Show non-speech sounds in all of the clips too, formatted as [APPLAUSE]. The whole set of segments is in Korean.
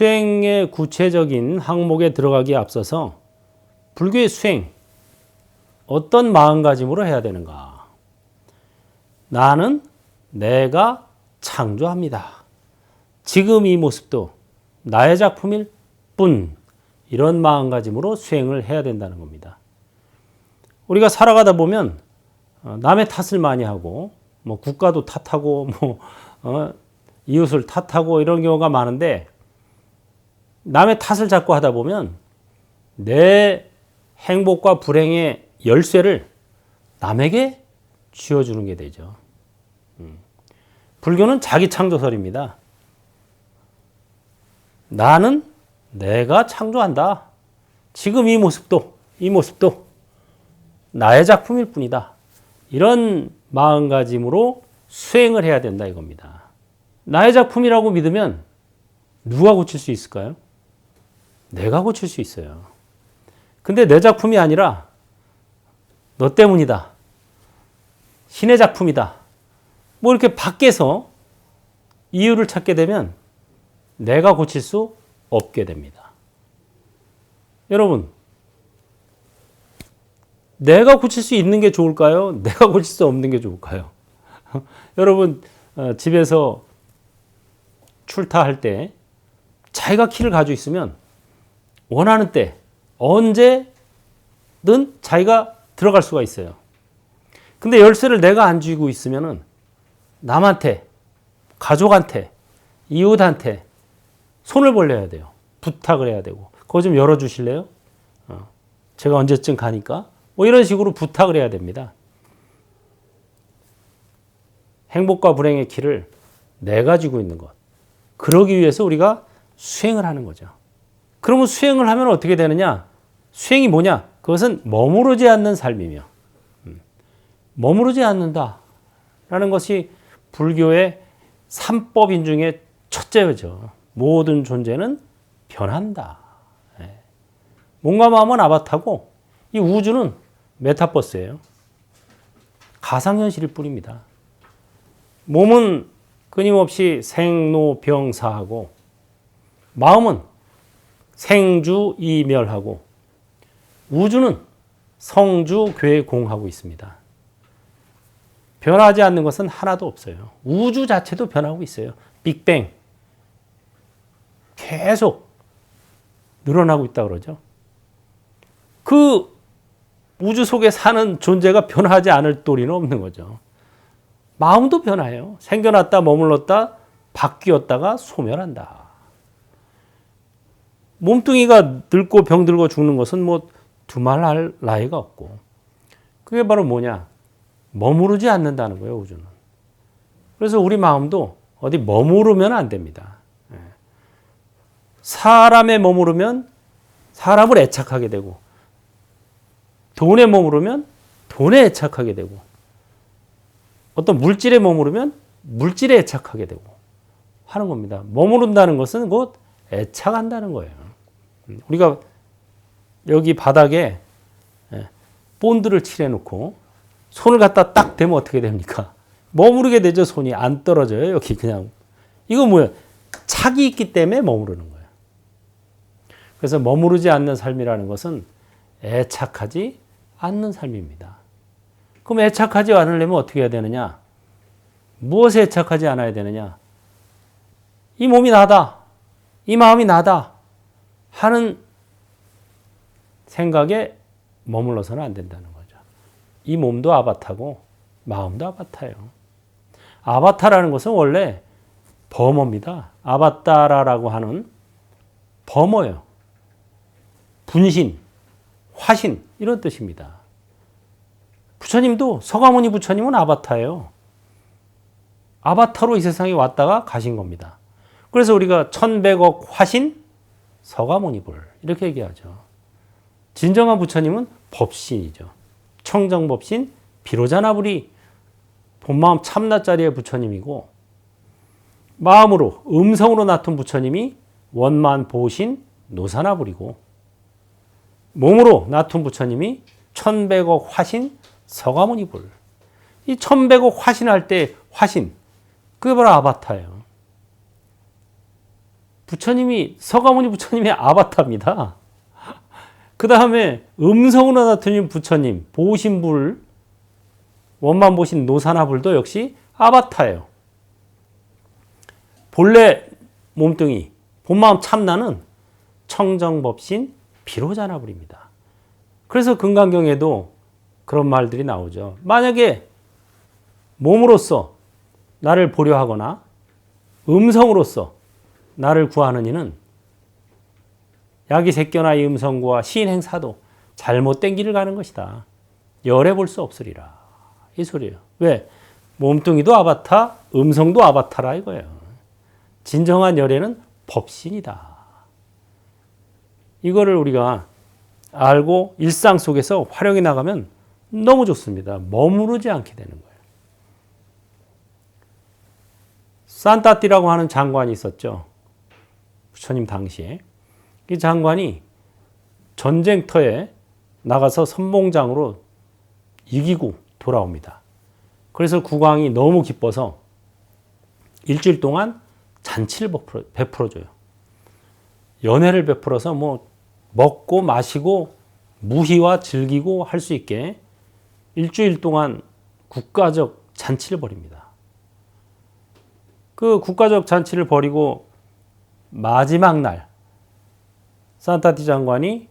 수행의 구체적인 항목에 들어가기에 앞서서 불교의 수행 어떤 마음가짐으로 해야 되는가? 나는 내가 창조합니다. 지금 이 모습도 나의 작품일 뿐 이런 마음가짐으로 수행을 해야 된다는 겁니다. 우리가 살아가다 보면 어, 남의 탓을 많이 하고 뭐 국가도 탓하고 뭐 어, 이웃을 탓하고 이런 경우가 많은데 남의 탓을 자꾸 하다 보면 내 행복과 불행의 열쇠를 남에게 쥐어주는 게 되죠. 음. 불교는 자기 창조설입니다. 나는 내가 창조한다. 지금 이 모습도, 이 모습도 나의 작품일 뿐이다. 이런 마음가짐으로 수행을 해야 된다 이겁니다. 나의 작품이라고 믿으면 누가 고칠 수 있을까요? 내가 고칠 수 있어요. 근데 내 작품이 아니라 너 때문이다. 신의 작품이다. 뭐 이렇게 밖에서 이유를 찾게 되면 내가 고칠 수 없게 됩니다. 여러분, 내가 고칠 수 있는 게 좋을까요? 내가 고칠 수 없는 게 좋을까요? [LAUGHS] 여러분, 어, 집에서 출타할 때 자기가 키를 가지고 있으면 원하는 때 언제든 자기가 들어갈 수가 있어요. 근데 열쇠를 내가 안 쥐고 있으면은 남한테, 가족한테, 이웃한테 손을 벌려야 돼요. 부탁을 해야 되고. 그거 좀 열어주실래요? 어, 제가 언제쯤 가니까. 뭐 이런 식으로 부탁을 해야 됩니다. 행복과 불행의 키를 내가 쥐고 있는 것. 그러기 위해서 우리가 수행을 하는 거죠. 그러면 수행을 하면 어떻게 되느냐? 수행이 뭐냐? 그것은 머무르지 않는 삶이며, 음, 머무르지 않는다. 라는 것이 불교의 삼법인 중에 첫째죠. 모든 존재는 변한다. 예. 몸과 마음은 아바타고, 이 우주는 메타버스예요. 가상현실일 뿐입니다. 몸은 끊임없이 생로병사하고, 마음은 생주 이멸하고 우주는 성주 괴공하고 있습니다. 변하지 않는 것은 하나도 없어요. 우주 자체도 변하고 있어요. 빅뱅 계속 늘어나고 있다 그러죠. 그 우주 속에 사는 존재가 변하지 않을 도리는 없는 거죠. 마음도 변해요. 생겨났다 머물렀다 바뀌었다가 소멸한다. 몸뚱이가 늙고 병들고 죽는 것은 뭐 두말할 나이가 없고. 그게 바로 뭐냐? 머무르지 않는다는 거예요 우주는. 그래서 우리 마음도 어디 머무르면 안 됩니다. 예. 사람에 머무르면 사람을 애착하게 되고 돈에 머무르면 돈에 애착하게 되고 어떤 물질에 머무르면 물질에 애착하게 되고 하는 겁니다. 머무른다는 것은 곧 애착한다는 거예요 우리가 여기 바닥에 예, 본드를 칠해놓고 손을 갖다 딱 대면 어떻게 됩니까? 머무르게 되죠. 손이 안 떨어져요. 여기 그냥 이거 뭐야? 착이 있기 때문에 머무르는 거예요. 그래서 머무르지 않는 삶이라는 것은 애착하지 않는 삶입니다. 그럼 애착하지 않으려면 어떻게 해야 되느냐? 무엇에 애착하지 않아야 되느냐? 이 몸이 나다. 이 마음이 나다. 하는 생각에 머물러서는 안 된다는 거죠. 이 몸도 아바타고 마음도 아바타예요. 아바타라는 것은 원래 범어입니다. 아바타라라고 하는 범어예요. 분신, 화신 이런 뜻입니다. 부처님도 서가모니 부처님은 아바타예요. 아바타로 이 세상에 왔다가 가신 겁니다. 그래서 우리가 천백억 화신 서가모니불 이렇게 얘기하죠. 진정한 부처님은 법신이죠. 청정법신 비로자나불이 본마음 참나짜리의 부처님이고 마음으로 음성으로 나쁜 부처님이 원만 보신 노사나불이고 몸으로 나툰 부처님이 천백억 화신 서가모니불 이 천백억 화신할 때 화신 그게 바로 아바타예요. 부처님이 서가모니 부처님의 아바타입니다. 그 다음에 음성으로 나타낸 부처님 보신 불 원만 보신 노사나불도 역시 아바타예요. 본래 몸뚱이 본마음 참나는 청정법신 비로자나불입니다. 그래서 금강경에도 그런 말들이 나오죠. 만약에 몸으로서 나를 보려 하거나 음성으로서 나를 구하는 이는 야기 새껴나 이 음성과 시인 행사도 잘못된 길을 가는 것이다. 열해 볼 수 없으리라. 이 소리예요. 왜? 몸뚱이도 아바타, 음성도 아바타라 이거예요. 진정한 열애는 법신이다. 이거를 우리가 알고 일상 속에서 활용해 나가면 너무 좋습니다. 머무르지 않게 되는 거예요. 산타띠라고 하는 장관이 있었죠. 부처님 당시에. 이 장관이 전쟁터에 나가서 선봉장으로 이기고 돌아옵니다. 그래서 국왕이 너무 기뻐서 일주일 동안 잔치를 베풀어 줘요. 연회를 베풀어서 뭐 먹고 마시고 무희와 즐기고 할 수 있게 일주일 동안 국가적 잔치를 벌입니다. 그 국가적 잔치를 벌이고 마지막 날 산타티 장관이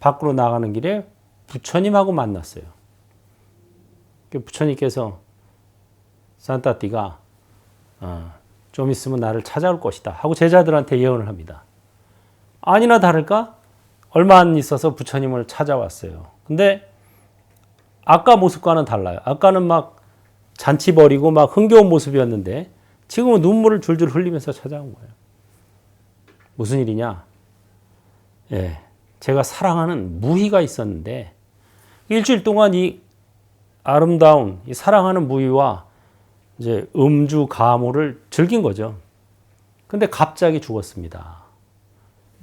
밖으로 나가는 길에 부처님하고 만났어요. 그 부처님께서 산타티가 어, 좀 있으면 나를 찾아올 것이다 하고 제자들한테 예언을 합니다. 아니나 다를까 얼마 안 있어서 부처님을 찾아왔어요. 근데 아까 모습과는 달라요. 아까는 막 잔치 벌이고 막 흥겨운 모습이었는데 지금은 눈물을 줄줄 흘리면서 찾아온 거예요. 무슨 일이냐? 예, 제가 사랑하는 무희가 있었는데 일주일 동안 이 아름다운 이 사랑하는 무희와 이제 음주 가무를 즐긴 거죠. 근데 갑자기 죽었습니다.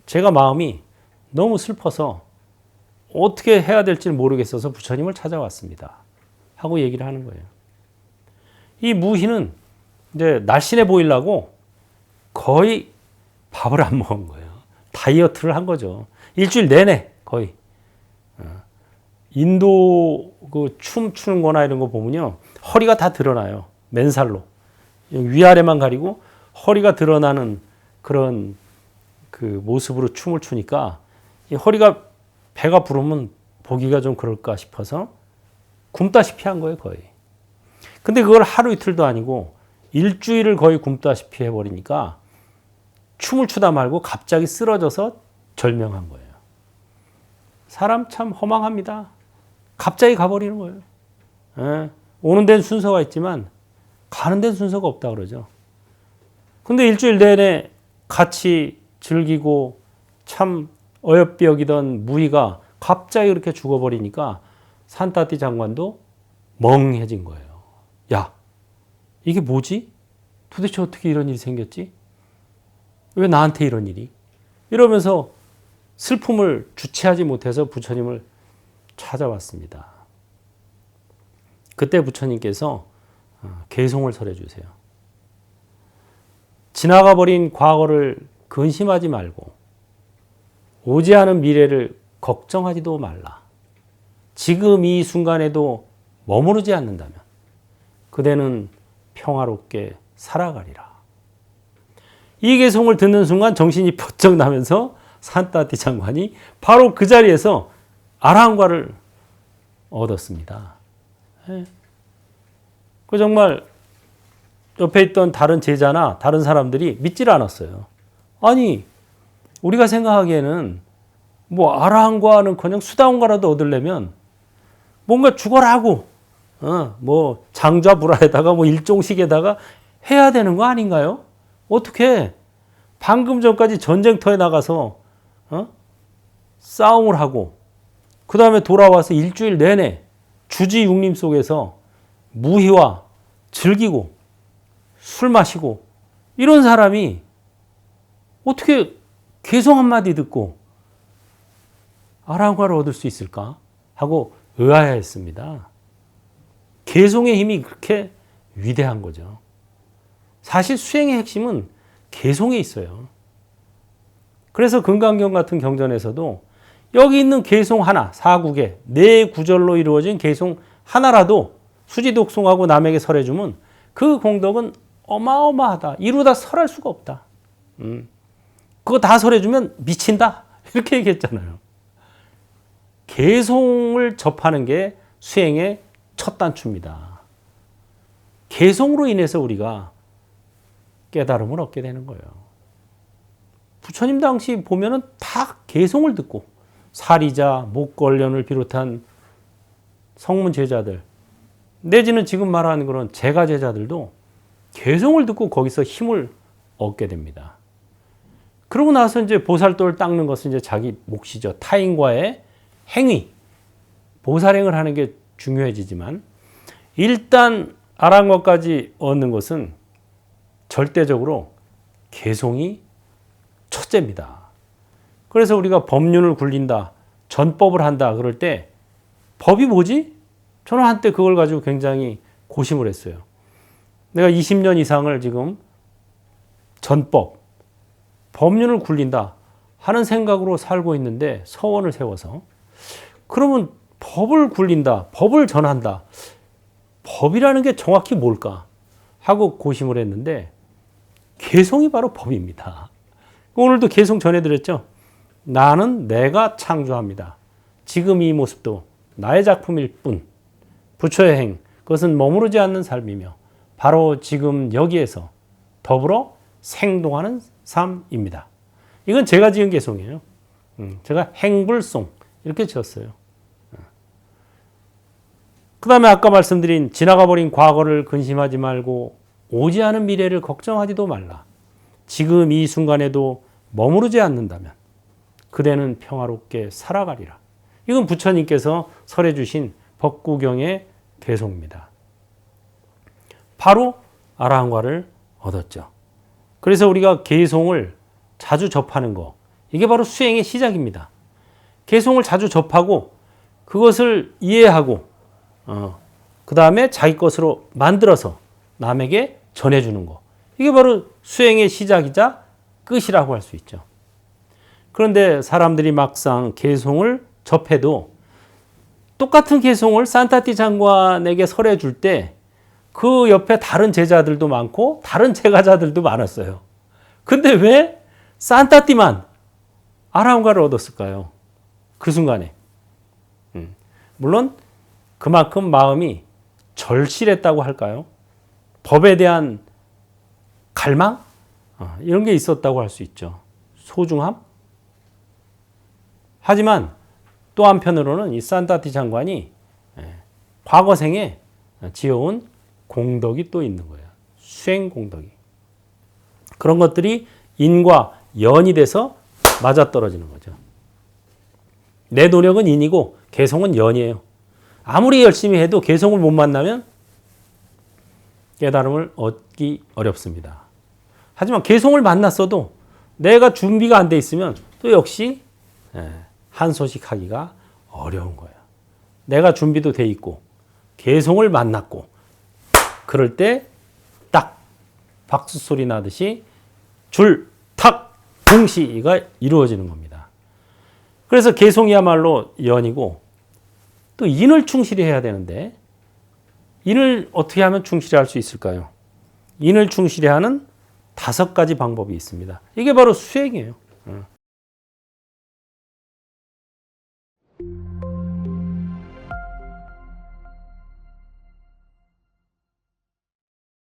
제가 마음이 너무 슬퍼서 어떻게 해야 될지 모르겠어서 부처님을 찾아왔습니다. 하고 얘기를 하는 거예요. 이 무희는 이제 날씬해 보이려고 거의 밥을 안 먹은 거예요. 다이어트를 한 거죠. 일주일 내내 거의. 어. 인도 그 춤 추는 거나 이런 거 보면요. 허리가 다 드러나요. 맨살로. 위아래만 가리고 허리가 드러나는 그런 그 모습으로 춤을 추니까 이 허리가 배가 부르면 보기가 좀 그럴까 싶어서 굶다시피 한 거예요, 거의. 근데 그걸 하루 이틀도 아니고 일주일을 거의 굶다시피 해버리니까 춤을 추다 말고 갑자기 쓰러져서 절명한 거예요. 사람 참 허망합니다. 갑자기 가버리는 거예요. 예. 오는 데는 순서가 있지만 가는 데는 순서가 없다 그러죠. 근데 일주일 내내 같이 즐기고 참 어여삐 여기던 무희가 갑자기 그렇게 죽어버리니까 산타띠 장관도 멍해진 거예요. 야, 이게 뭐지? 도대체 어떻게 이런 일이 생겼지? 왜 나한테 이런 일이? 이러면서 슬픔을 주체하지 못해서 부처님을 찾아왔습니다. 그때 부처님께서 어, 개송을 설해 주세요. 지나가 버린 과거를 근심하지 말고 오지 않은 미래를 걱정하지도 말라. 지금 이 순간에도 머무르지 않는다면 그대는 평화롭게 살아가리라. 이 개송을 듣는 순간 정신이 번쩍 나면서 산타티 장관이 바로 그 자리에서 아랑과를 얻었습니다. 예. 그 정말 옆에 있던 다른 제자나 다른 사람들이 믿지를 않았어요. 아니, 우리가 생각하기에는 뭐 아라한과는 그냥 수다온과라도 얻으려면 뭔가 죽어라고, 어, 뭐 장좌불화에다가 뭐 일종식에다가 해야 되는 거 아닌가요? 어떻게 방금 전까지 전쟁터에 나가서 어? 싸움을 하고 그 다음에 돌아와서 일주일 내내 주지 육림 속에서 무희와 즐기고 술 마시고 이런 사람이 어떻게 개성 한마디 듣고 아랑과를 얻을 수 있을까 하고 의아해했습니다. 개송의 힘이 그렇게 위대한 거죠. 사실 수행의 핵심은 개송에 있어요. 그래서 금강경 같은 경전에서도 여기 있는 개송 하나, 사국에 네 구절로 이루어진 개송 하나라도 수지독송하고 남에게 설해주면 그 공덕은 어마어마하다. 이루다 설할 수가 없다. 음. 그거 다 설해주면 미친다. [LAUGHS] 이렇게 얘기했잖아요. 개송을 접하는 게 수행의 첫 단추입니다. 개송으로 인해서 우리가 깨달음을 얻게 되는 거예요. 부처님 당시 보면은 다 개송을 듣고 사리자, 목걸련을 비롯한 성문 제자들 내지는 지금 말하는 그런 제가 제자들도 개송을 듣고 거기서 힘을 얻게 됩니다. 그러고 나서 이제 보살도를 닦는 것은 이제 자기 몫이죠. 타인과의 행위, 보살행을 하는 게 중요해지지만 일단 아란 것까지 얻는 것은 절대적으로 개송이 첫째입니다. 그래서 우리가 법륜을 굴린다, 전법을 한다 그럴 때 법이 뭐지? 저는 한때 그걸 가지고 굉장히 고심을 했어요. 내가 20년 이상을 지금 전법, 법륜을 굴린다 하는 생각으로 살고 있는데 서원을 세워서 그러면 법을 굴린다, 법을 전한다. 법이라는 게 정확히 뭘까? 하고 고심을 했는데 개성이 바로 법입니다. 오늘도 개성 전해드렸죠. 나는 내가 창조합니다. 지금 이 모습도 나의 작품일 뿐. 부처의 행, 그것은 머무르지 않는 삶이며 바로 지금 여기에서 더불어 생동하는 삶입니다. 이건 제가 지은 개성이에요. 음, 제가 행불송 이렇게 지었어요. 그 다음에 아까 말씀드린 지나가 버린 과거를 근심하지 말고 오지 않은 미래를 걱정하지도 말라. 지금 이 순간에도 머무르지 않는다면 그대는 평화롭게 살아가리라. 이건 부처님께서 설해 주신 법구경의 개송입니다. 바로 아라한과를 얻었죠. 그래서 우리가 개송을 자주 접하는 거 이게 바로 수행의 시작입니다. 개송을 자주 접하고 그것을 이해하고 어, 그 다음에 자기 것으로 만들어서 남에게 전해주는 거. 이게 바로 수행의 시작이자 끝이라고 할 수 있죠. 그런데 사람들이 막상 개송을 접해도 똑같은 개송을 산타티 장관에게 설해 줄 때 그 옆에 다른 제자들도 많고 다른 제가자들도 많았어요. 근데 왜 산타티만 아라운가를 얻었을까요? 그 순간에. 음. 물론 그만큼 마음이 절실했다고 할까요? 법에 대한 갈망? 어, 이런 게 있었다고 할 수 있죠. 소중함? 하지만 또 한편으로는 이 산타티 장관이 예, 과거 생에 지어온 공덕이 또 있는 거예요. 수행 공덕이. 그런 것들이 인과 연이 돼서 맞아떨어지는 거죠. 내 노력은 인이고 개성은 연이에요. 아무리 열심히 해도 개성을 못 만나면 깨달음을 얻기 어렵습니다. 하지만 개성을 만났어도 내가 준비가 안 돼 있으면 또 역시 예, 한 소식 하기가 어려운 거예요. 내가 준비도 돼 있고 개성을 만났고 그럴 때 딱 박수 소리 나듯이 줄, 탁, 동시가 이루어지는 겁니다. 그래서 개송이야말로 연이고 또 인을 충실히 해야 되는데 인을 어떻게 하면 충실히 할 수 있을까요? 인을 충실히 하는 다섯 가지 방법이 있습니다. 이게 바로 수행이에요. 어.